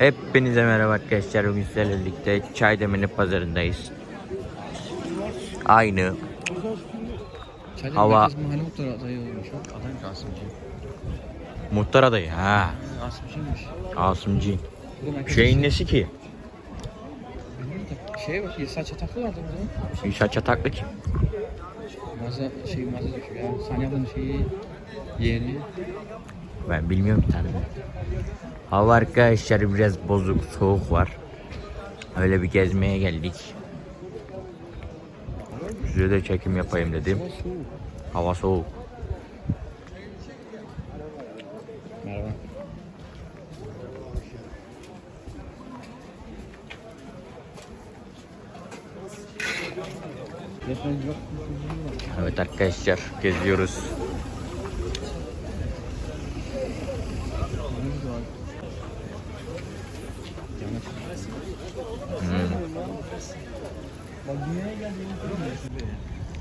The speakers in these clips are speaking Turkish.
Hepinize merhaba arkadaşlar. Bugün sizlerle birlikte Çaydemini pazarındayız. Aynı. Hava- Asımcı. Muhtar adayı. Ha. Asımcıymış. Asımcı. Şeyin nesi ki? Şeye bak, Yesa Çataklı vardı burada. Yuşa Çataklı ki. Mağaza, şey mağaza düşüyor ya. Saniye şeyi, yeğeni. Ben bilmiyorum bir tane. Hava arkadaşlar biraz bozuk, soğuk var. Öyle bir gezmeye geldik. Size de çekim yapayım dedim. Hava soğuk. Evet arkadaşlar geziyoruz.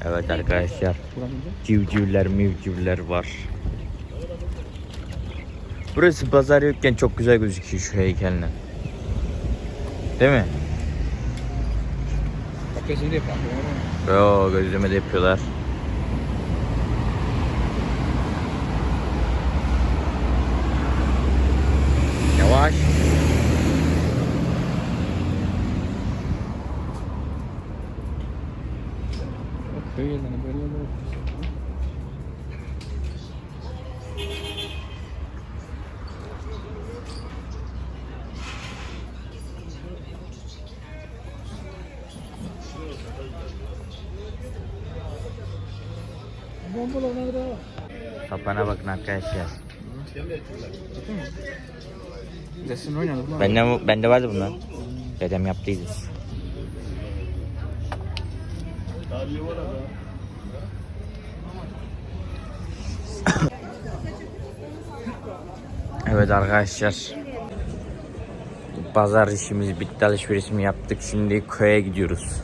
Evet arkadaşlar civcivler mivcivler var. Burası pazar yokken çok güzel gözüküyor şu heykeline. Değil mi? Yo gözleme de yapıyorlar. Sapana bakın arkadaşlar. Resim oynadı bunlar. Bende, bende vardı bunlar. Dedem yaptıydı. evet arkadaşlar. Pazar işimiz bitti alışverişimi yaptık. Şimdi köye gidiyoruz.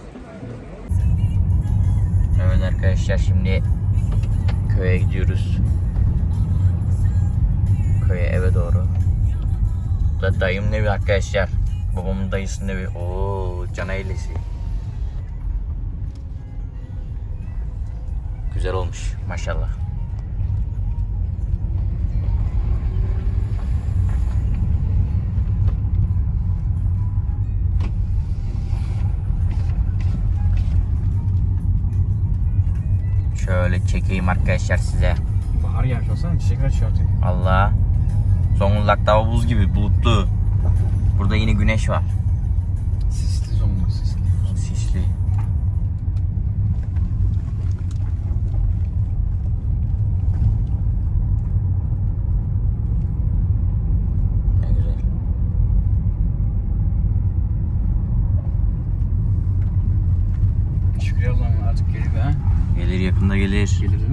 Evet arkadaşlar şimdi köye gidiyoruz. Köye eve doğru. Da dayımın evi arkadaşlar. Babamın dayısının evi. Oo, can ailesi. Güzel olmuş maşallah. Şöyle çekeyim arkadaşlar size. Bahar yağmış olsana çiçekler açıyor artık. Allah. Zonguldak'ta buz gibi bulutlu. Burada yine güneş var.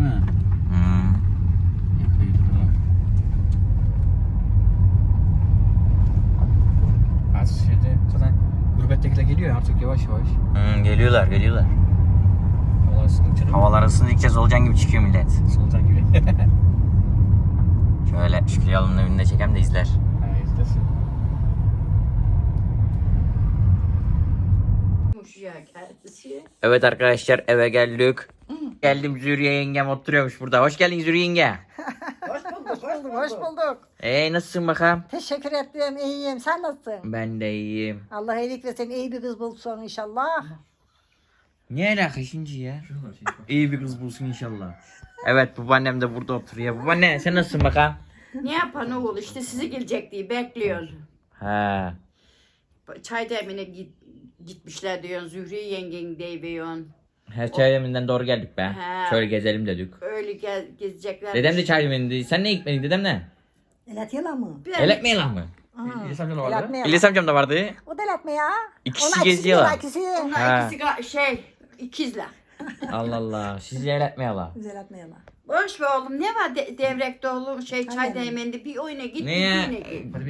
Mi? Yakaydı ha. Artık zaten gurbettekiler geliyor ya artık yavaş yavaş. Hmm, geliyorlar geliyorlar. Havalar ısındıkça Havalar ısındıkça solucan gibi çıkıyor millet. sultan gibi. Şöyle Şükrü Yalın'ın evinde çekem de izler. ha, izlesin. Evet arkadaşlar eve geldik. Geldim Züriye yengem oturuyormuş burada. Hoş geldin Züriye yenge. Hoş bulduk, hoş bulduk. Hoş bulduk. Ee nasılsın bakalım? Teşekkür ederim. İyiyim. Sen nasılsın? Ben de iyiyim. Allah iyilik versin. İyi bir kız bulsun inşallah. Ne alaka şimdi ya? İyi bir kız bulsun inşallah. Evet babaannem de burada oturuyor. Babaanne sen nasılsın bakalım? Ne yapan oğul işte sizi gelecek diye bekliyor. Ha. Çay demine git, gitmişler diyorsun. Zühre yengen deyiyorsun. Her çay deminden doğru geldik be. He. Şöyle gezelim dedik. Öyle gez, gezecekler. Dedem de çay demindi. Sen ne gitmedin dedem ne? Elatıyla mı? Eletme yalan mı? İlyas amca da vardı. İlyas amcam da vardı. O da elatma ya. İkisi Onlar geziyorlar. ikisi. Onlar Ha. ikisi ga- şey ikizler. Allah Allah. Siz eletme yalan. Güzel atma yalan. Boş be oğlum ne var de, devrekte oğlum şey çay Aynen. değmeninde bir oyuna git bir Niye? oyuna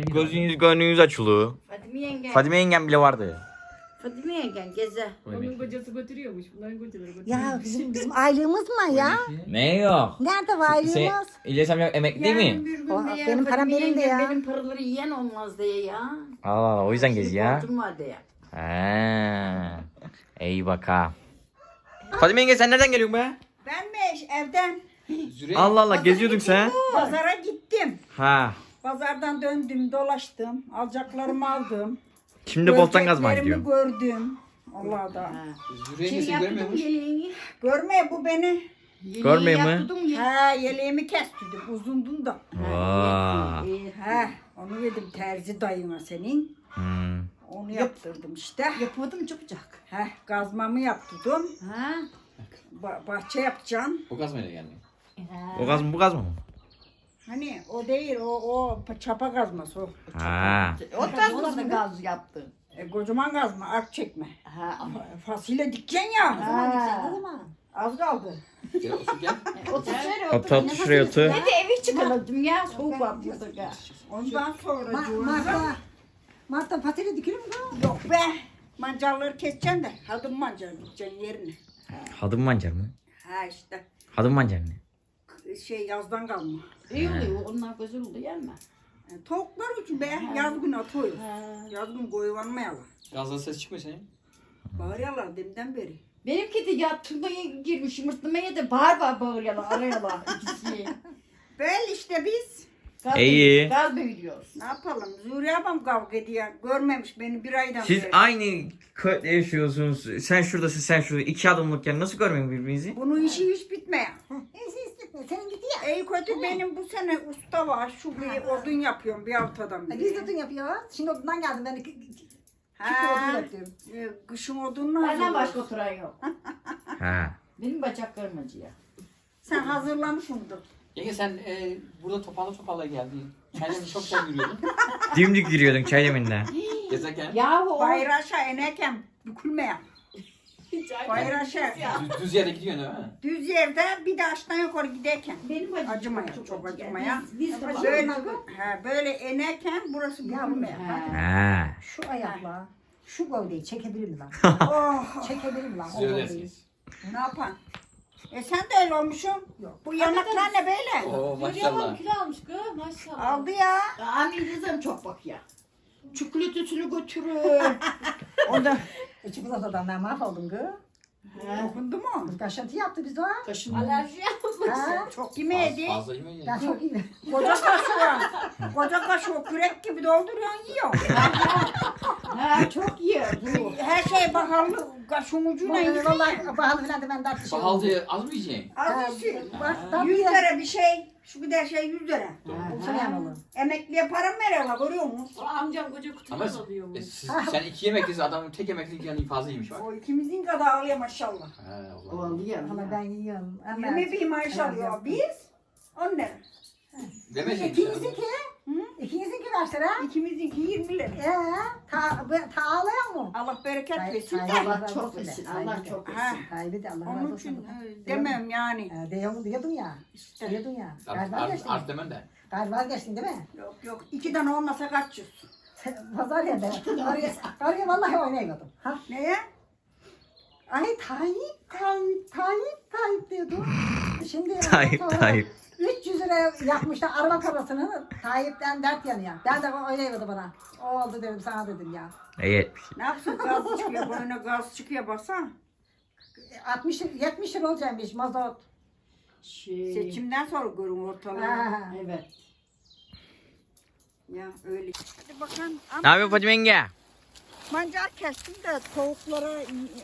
git. Gözünüz gönlünüz açılı. Fadime yenge. Fadime yengem bile vardı. Fadime yengen geze. Onun kocası götürüyormuş. Bunların kocaları götürüyor. Ya bizim, bizim aylığımız mı ya? Ne yok? Nerede var aylığımız? İlyas amca emekli mi? bir gün O- de ya, benim param benim de yengen ya. Benim paraları yiyen olmaz diye ya. Allah Allah o yüzden gezi ya. Var diye. He. İyi bak ha. Fadime yenge sen nereden geliyorsun be? Ben mi evden Züre. Allah Allah geziyordun sen. pazara gittim. Ha. Pazardan döndüm, dolaştım. Alacaklarımı aldım. Şimdi boltan Göreceklerimi gidiyorum. gördüm. Allah'da. Züre Kim nesi yaptı görmüyormuş. yeleğini? Görmeye bu beni. Yeleği Görmüyor mu? yaptırdım ya. Ha yeleğimi kestirdim. Uzundun da. Vaa. İyi. Ha onu verdim terzi dayına senin. Hmm. Onu yaptırdım işte. Yapmadım çabucak. Ha gazmamı yaptırdım. Ha? Ba- bahçe yapacağım. O gazmayla geldi. O gaz mı bu gaz mı? Hani o değil o o çapa gazması o. Ha. O gazmasını gaz yaptı. E, kocaman gazma ark çekme. Ha ama. Fasulye dikeceksin ya. Ha. O zaman. Az kaldı. Gel otur gel. Otur şöyle Otur otur şuraya otur. Ne de evi çıkaralım ya. Soğuk var burada. ya. Ondan sonra Ma diyorum. Mart'ta. Mart'ta fasulye dikilir mi? Yok be. Mancarları keseceksin de. Hadım mancar dikeceksin yerine. Hadım mancar mı? Ha işte. Hadım mancar ne? Şey yazdan kalma. İyi oluyor. Onlar güzel oluyor yeme. E, tavuklar için be. Yaz günü atıyoruz. Yaz günü koyuvanmayalım. Gazdan ses çıkmıyor senin. Bağırıyorlar deminden beri. Benimki de yatırmaya girmiş yumurtlamaya da bağır bağır bağırıyorlar arıyorlar ikisi. Böyle işte biz. Gaz İyi. Gaz büyüyoruz. Ne yapalım? Zühre abam kavga ediyor. Görmemiş beni bir aydan Siz beri. aynı köyde yaşıyorsunuz. Sen şuradasın sen şurada. iki adımlıkken nasıl görmeyin birbirinizi? Bunun işi hiç bitmiyor. Neyse istetme. Senin gitti ya. Ey kötü benim bu sene usta var. Şu bir odun yapıyorum bir haftadan beri. Biz de odun yapıyoruz. Şimdi odundan geldim ben. iki- iki- iki Ha. odun yapıyorum. E, Kışın odunla Benden başka oturan yok. Ha. Benim bacaklarım acıyor. Sen hazırlamışsındır. Yenge sen e, burada toparla toparla geldin. Çaydan çok güzel yürüyordun. Dimdik giriyordun çay deminde. Gezerken. Yahu o Bayraşa bükülmeyen. Bayraşa. Düz, düz yere gidiyorsun değil mi? Düz yerde bir de aşağı yukarı giderken. benim acıyor. Acımaya, çok acımaya. Biz, biz de bak- Böyle, ha, böyle inerken burası bükülmeyen. Ha. Ha. Şu ayakla şu gövdeyi çekebilir mi lan? Oh, çekebilir mi lan? Siz O öylesiniz. ne yapan? E sen de öyle olmuşsun. Yok. Bu yanaklar ne böyle? Oo maşallah. kilo almış kız maşallah. Aldı ya. Amin kızım çok bak ya. Çikolatesini götürür. Orada E çikolatadan ben mahvoldum kız. dokundu mu? Kaşıntı yaptı biz o. Kaşın. Alerji yapmış. Ha? Çok yemeydi. Fazla, fazla yemeyin. Ben çok iyi. Koca kaşığı. Koca kaşığı kürek gibi dolduruyorsun yiyor. Ha çok. Her şey bakalım kaşığın ucuna yiyor. Vallahi pahalı falan da ben bir şey oldu. Bahaldı az mı yiyeceksin? Az bir şey. Bak tabii 100 ya. lira bir şey. Şu bir de şey 100 lira. Emekliye para mı veriyorlar görüyor musun? Amcam koca Ama kutudan alıyormuş. e, siz, sen iki yemeklisin adamın tek yemeklik yani fazla yemiş bak. O ikimizin kadar ağlıyor maşallah. Ha, O Allah. alıyor. Ama ben yiyorum. Ama 20 bin maaş alıyor. Biz 10 lira. Demesin. İkinizinki? İkinizinki kaç lira? İkimizinki 20 lira. Ee, ta, bu- ta ağlayan mı? Allah bereket versin. Allah razı çok olsun de. versin. Allah çok Ha. versin. Kaybı de Allah razı Onun olsun. için e, demem yani. Ee, Diyordun, diyordun ya. İşte. Diyordun ya. Art, Galiba art, geçtin. art demen de. Galiba geçtin değil mi? Yok yok. İki tane olmasa kaç yüz? Pazar yerinde. Oraya, oraya vallahi oynayamadım. Ha? Neye? Ay Tayyip, Tayyip, Tayyip, Tayyip diyordu. Şimdi Tayyip, Tayyip. 300 lira yapmışlar araba parasını. Tayyip'ten dert yanıyor. Ben de oynayamadım bana. O oldu dedim sana dedim ya. İyi etmiş. Ne yapsın gaz çıkıyor boyuna gaz çıkıyor baksana. 60 70 lira olacakmış mazot. Şey. Seçimden sonra görün ortalığı. Ha. Evet. Ya öyle. Hadi bakalım. Ne yapıyorsun Fatime yenge? Mancar kestim de tavuklara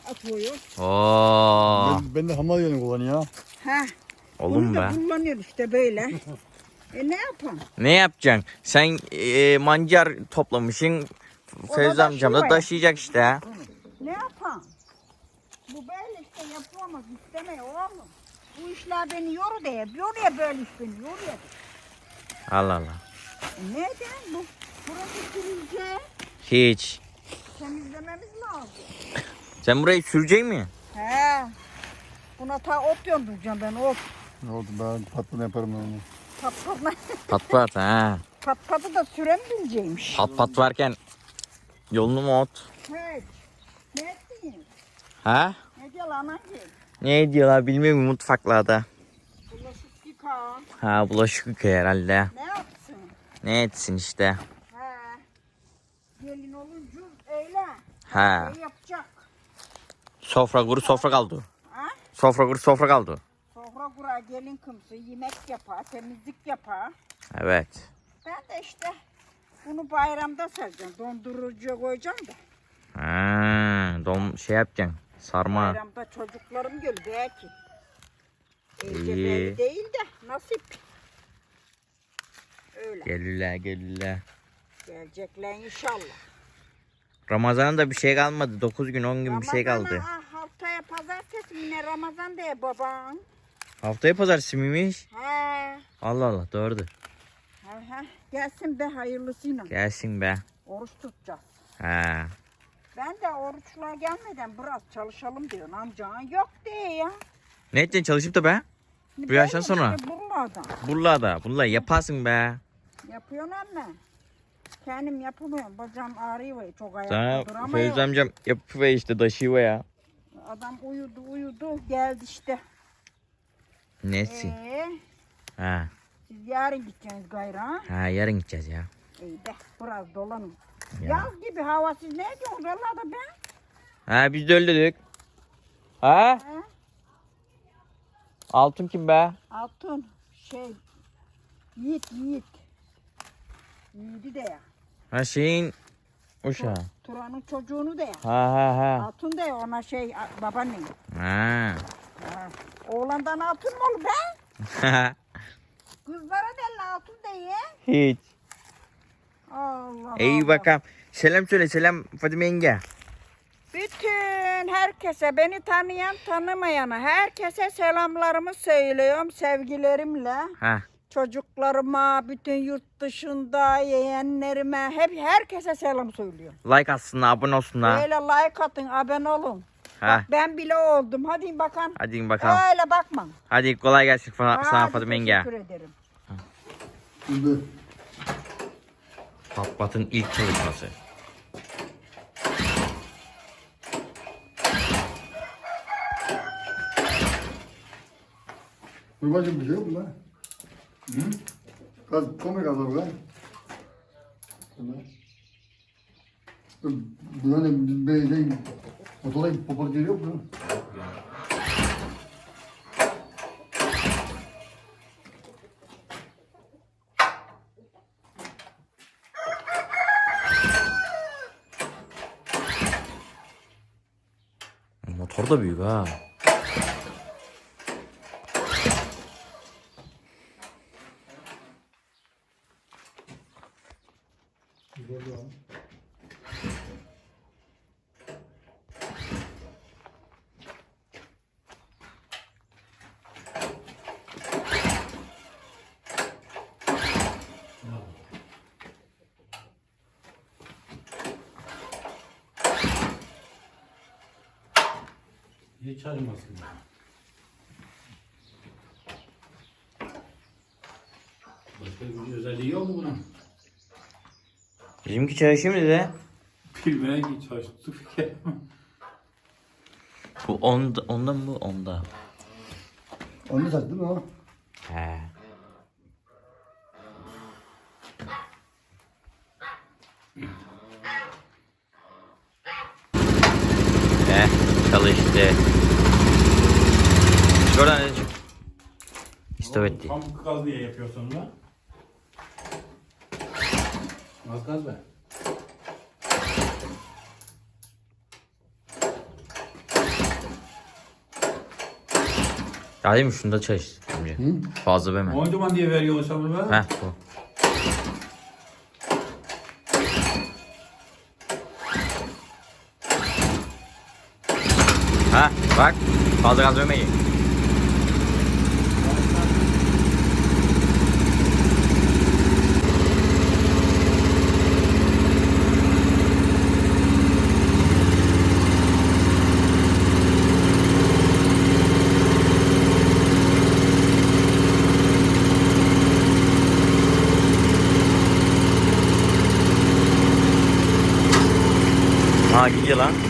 atıyor. Oo. Ben, ben de hamal yönü kullanıyor. Heh. Oğlum Bunu da be. kullanıyor işte böyle. e ne yapalım? Ne yapacaksın? Sen e, mancar toplamışsın. Fevzi amcam da taşıyor. taşıyacak işte. Ne yapalım? Bu böyle işte yapılmaz istemiyor oğlum. Bu işler beni yoru diye. Yoruyor böyle iş beni yoruyor. Allah Allah. E neden bu? Burası sürünce Hiç. temizlememiz lazım. Sen burayı sürecek mi? He. Buna ta ot yonduracağım ben ot. Ne oldu ben patladı yaparım ben onu. Pat pat, Pat pat ha. pat patı da süren bileceğimmiş. Pat pat varken yolunu mu ot? Evet. Ne? Ha? Ne diyor lan anacığım? Ne diyorlar bilmiyorum mutfaklarda. Bulaşık yıka. Ha bulaşık yıkıyor herhalde. Ne yapsın? Ne etsin işte. He. Gelin olunca öyle. Ha. Ne yapacak? Sofra kuru sofra kaldı. Ha? Sofra kuru sofra kaldı. Kurar gelin kımsı yemek yapar, temizlik yapar. Evet. Ben de işte bunu bayramda sereceğim. Dondurucuya koyacağım da. Ha, dom şey yapacaksın. Sarma. Bayramda çocuklarım geliyor belki. İyi. değil de nasip. Öyle. Gelirler gelirler. Gelecekler inşallah. Ramazan'da bir şey kalmadı. 9 gün 10 gün bir şey Ramazan'a, kaldı. ah, haftaya pazartesi yine Ramazan diye baban. Haftaya pazartesi miymiş? He. Allah Allah doğrudur. He he. Gelsin be hayırlısıyla. Gelsin be. Oruç tutacağız. Ha. Ben de oruçluğa gelmeden biraz çalışalım diyorsun amcan. Yok diye ya. Ne edeceksin çalışıp da be? Bu yaştan sonra. Buralardan. Buralarda. Bunlar yaparsın be. Yapıyorum ama. Kendim yapamıyorum. Bacağım ağrıyor. Çok ayakta Feyzi duramıyorum. amcam yapıver işte taşıyor ya. Adam uyudu uyudu. Geldi işte. Nesi? Ee, Ha. siz yarın gideceksiniz gayrı ha? Ha yarın gideceğiz ya. İyi de biraz dolanın. Ya. Yaz gibi hava siz ne diyorsunuz valla da ben? Ha biz de dedik. Ha? He? Altın kim be? Altın şey Yiğit Yiğit. Yiğit'i de ya. Ha şeyin uşağı. Turan'ın çocuğunu da ya. Ha ha ha. Altın da ya ona şey babaannem. Ha. Ha. Oğlandan altın mı olur be? Kızlara da altın ye. Hiç. Allah İyi Allah. bakalım. Selam söyle selam Fadime yenge. Bütün herkese beni tanıyan tanımayana herkese selamlarımı söylüyorum sevgilerimle. Ha. Çocuklarıma, bütün yurt dışında yeğenlerime hep herkese selam söylüyorum. Like atsınlar abone olsunlar. Böyle like atın, abone olun. Ha. Bak ben bile oldum. Hadi bakalım. Hadi bakalım. Öyle bakma. Hadi kolay gelsin sana, sana Fadime yenge. Teşekkür ederim. Şimdi Patpat'ın ilk çalışması. dur bakayım bir şey yok mu lan? Hı? Gaz, komik abi lan. Bu hani böyle motora popor geliyor mu? Motor da büyük ha. Hiç arımasın. Başka bir özelliği yok mu bunun? Bizimki çalışıyor mu dede? Bilmeye ki çalıştık. Bu onda, onda mı bu? Onda. Onu değil mi o? He. Çalıştı. Şuradan ne İstop etti. Tam gaz niye yapıyorsun lan? Az gaz be. Ya değil mi şunda çalış. Önce. Fazla verme. Oyuncuman diye veriyorsun sen bunu be. Heh bu. Ha bak fazla gaz vermeyin. Ha gidiyor lan.